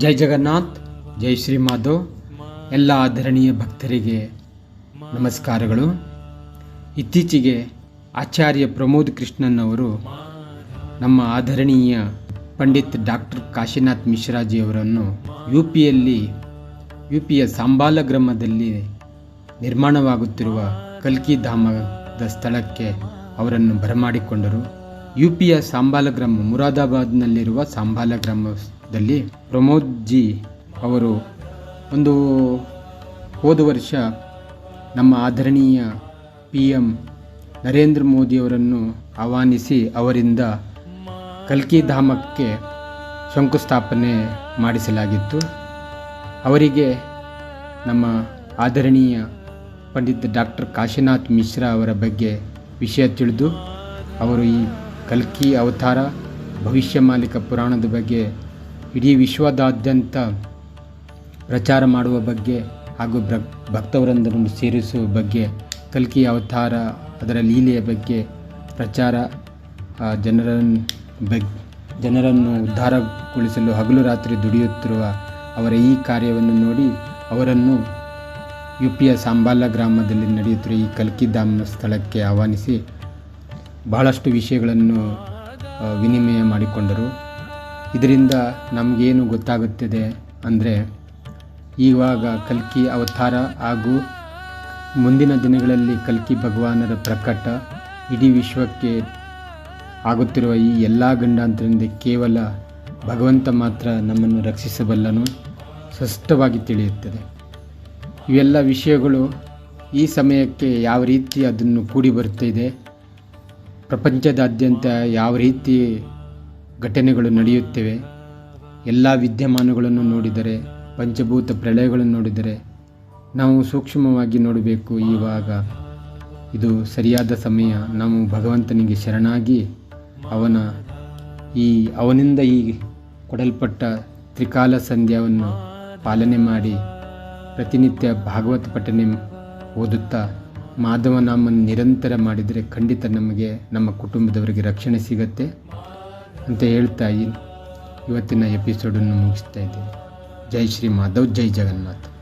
ಜೈ ಜಗನ್ನಾಥ್, ಜೈ ಶ್ರೀ ಮಾಧವ್ ಎಲ್ಲ ಆಧರಣೀಯ ಭಕ್ತರಿಗೆ ನಮಸ್ಕಾರಗಳು. ಇತ್ತೀಚೆಗೆ ಆಚಾರ್ಯ ಪ್ರಮೋದ್ ಕೃಷ್ಣನ್ ಅವರು ನಮ್ಮ ಆಧರಣೀಯ ಪಂಡಿತ್ ಡಾಕ್ಟರ್ ಕಾಶಿನಾಥ್ ಮಿಶ್ರಾಜಿಯವರನ್ನು ಯು ಪಿಯಲ್ಲಿ ಯು ಪಿಯ ಸಾಂಬಾಲ ಗ್ರಾಮದಲ್ಲಿ ನಿರ್ಮಾಣವಾಗುತ್ತಿರುವ ಕಲ್ಕಿ ಧಾಮದ ಸ್ಥಳಕ್ಕೆ ಅವರನ್ನು ಬರಮಾಡಿಕೊಂಡರು. ಯು ಪಿಯ ಸಾಂಬಾಲ ಗ್ರಾಮ ಮುರಾದಾಬಾದ್ನಲ್ಲಿರುವ ಸಾಂಬಾಲ ಗ್ರಾಮದಲ್ಲಿ ಪ್ರಮೋದ್ ಜಿ ಅವರು ಒಂದು ಹೋದ ವರ್ಷ ನಮ್ಮ ಆದರಣೀಯ ಪಿ ಎಂ ನರೇಂದ್ರ ಮೋದಿಯವರನ್ನು ಆಹ್ವಾನಿಸಿ ಅವರಿಂದ ಕಲ್ಕಿ ಧಾಮಕ್ಕೆ ಶಂಕುಸ್ಥಾಪನೆ ಮಾಡಿಸಲಾಗಿತ್ತು. ಅವರಿಗೆ ನಮ್ಮ ಆದರಣೀಯ ಪಂಡಿತ್ ಡಾಕ್ಟರ್ ಕಾಶಿನಾಥ್ ಮಿಶ್ರಾ ಅವರ ಬಗ್ಗೆ ವಿಷಯ ತಿಳಿದು, ಅವರು ಈ ಕಲ್ಕಿ ಅವತಾರ ಭವಿಷ್ಯ ಮಾಲಿಕ ಪುರಾಣದ ಬಗ್ಗೆ ಇಡೀ ವಿಶ್ವದಾದ್ಯಂತ ಪ್ರಚಾರ ಮಾಡುವ ಬಗ್ಗೆ ಹಾಗೂ ಬ್ರ, ಭಕ್ತವೃಂದರನ್ನು ಸೇರಿಸುವ ಬಗ್ಗೆ, ಕಲ್ಕಿ ಅವತಾರ, ಅದರ ಲೀಲೆಯ ಬಗ್ಗೆ ಪ್ರಚಾರ ಜನರನ್ನು ಬಗ್, ಜನರನ್ನು ಉದ್ಧಾರಗೊಳಿಸಲು ಹಗಲು ರಾತ್ರಿ ದುಡಿಯುತ್ತಿರುವ ಅವರ ಈ ಕಾರ್ಯವನ್ನು ನೋಡಿ ಅವರನ್ನು ಯು ಪಿಯ ಸಾಂಬಾಲ ಗ್ರಾಮದಲ್ಲಿ ನಡೆಯುತ್ತಿರುವ ಈ ಕಲ್ಕಿ ಧಾಮ ಸ್ಥಳಕ್ಕೆ ಆಹ್ವಾನಿಸಿ ಬಹಳಷ್ಟು ವಿಷಯಗಳನ್ನು ವಿನಿಮಯ ಮಾಡಿಕೊಂಡರು. ಇದರಿಂದ ನಮಗೇನು ಗೊತ್ತಾಗುತ್ತದೆ ಅಂದರೆ ಇವಾಗ ಕಲ್ಕಿ ಅವತಾರ ಹಾಗೂ ಮುಂದಿನ ದಿನಗಳಲ್ಲಿ ಕಲ್ಕಿ ಭಗವಾನರ ಪ್ರಕಟ ಇಡೀ ವಿಶ್ವಕ್ಕೆ ಆಗುತ್ತಿರುವ ಈ ಎಲ್ಲ ಗಂಡಾಂತರದಿಂದ ಕೇವಲ ಭಗವಂತ ಮಾತ್ರ ನಮ್ಮನ್ನು ರಕ್ಷಿಸಬಲ್ಲನು ಸ್ಪಷ್ಟವಾಗಿ ತಿಳಿಯುತ್ತದೆ. ಇವೆಲ್ಲ ವಿಷಯಗಳು ಈ ಸಮಯಕ್ಕೆ ಯಾವ ರೀತಿ ಅದನ್ನು ಕೂಡಿ ಬರುತ್ತಿದೆ, ಪ್ರಪಂಚದಾದ್ಯಂತ ಯಾವ ರೀತಿ ಘಟನೆಗಳು ನಡೆಯುತ್ತಿವೆ. ಎಲ್ಲ ವಿದ್ಯಮಾನಗಳನ್ನು ನೋಡಿದರೆ, ಪಂಚಭೂತ ಪ್ರಳಯಗಳನ್ನು ನೋಡಿದರೆ ನಾವು ಸೂಕ್ಷ್ಮವಾಗಿ ನೋಡಬೇಕು ಇವಾಗ ಇದು ಸರಿಯಾದ ಸಮಯ. ನಾವು ಭಗವಂತನಿಗೆ ಶರಣಾಗಿ ಅವನ ಈ, ಅವನಿಂದ ಈ ಕೊಡಲ್ಪಟ್ಟ ತ್ರಿಕಾಲ ಸಂಧ್ಯಾವನ್ನು ಪಾಲನೆ ಮಾಡಿ ಪ್ರತಿನಿತ್ಯ ಭಾಗವತ ಪಠನೆ ಓದುತ್ತಾ ಮಾಧವನಾಮನ್ನು ನಿರಂತರ ಮಾಡಿದರೆ ಖಂಡಿತ ನಮಗೆ, ನಮ್ಮ ಕುಟುಂಬದವರಿಗೆ ರಕ್ಷಣೆ ಸಿಗತ್ತೆ. ಅಂತ ಹೇಳ್ತಾ ಇವತ್ತಿನ ಎಪಿಸೋಡನ್ನು ಮುಗಿಸ್ತಾ ಇದ್ದೀನಿ. ಜೈ ಶ್ರೀ ಮಾಧವ್ ಜೈ ಜಗನ್ನಾಥ್.